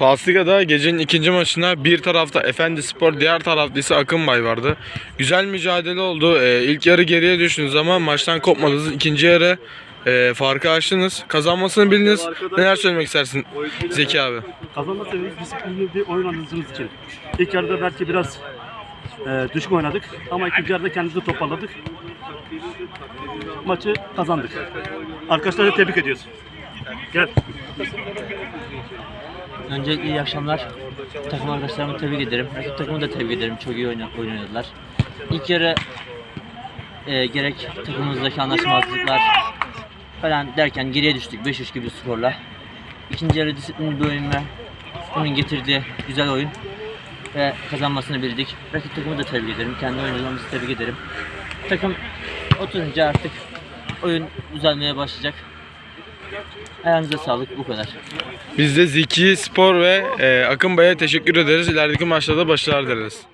Pasliga'da gecenin ikinci maçına bir tarafta Efendi Spor, diğer tarafta ise Akınbay vardı. Güzel mücadele oldu. Ee, ilk yarı geriye düştünüz ama maçtan kopmadınız. İkinci yarı e, farkı açtınız. Kazanmasını bildiniz. Neler söylemek istersin Zeki abi? Kazanma seviyemiz disiplinli bir oyun oynadığımız için. İlk yarıda belki biraz e, düşük oynadık ama ikinci yarıda kendimizi toparladık. Maçı kazandık. Arkadaşları tebrik ediyoruz. Gel. Öncelikle iyi akşamlar. Takım arkadaşlarımı tebrik ederim. Rakip takımı da tebrik ederim. Çok iyi oynadılar. İlk yarı e, gerek takımımızdaki anlaşmazlıklar falan derken geriye düştük 5-3 gibi skorla. İkinci yarı disiplinli bir oyun ve onun getirdiği güzel oyun ve kazanmasını bildik. Rakip takımı da tebrik ederim. Kendi oyuncularımızı tebrik ederim. Takım oturunca artık oyun düzelmeye başlayacak. Ayağınıza sağlık bu kadar. Biz de Zeki Spor ve e, Akınbay'a teşekkür ederiz. İlerideki maçlarda başarılar dileriz.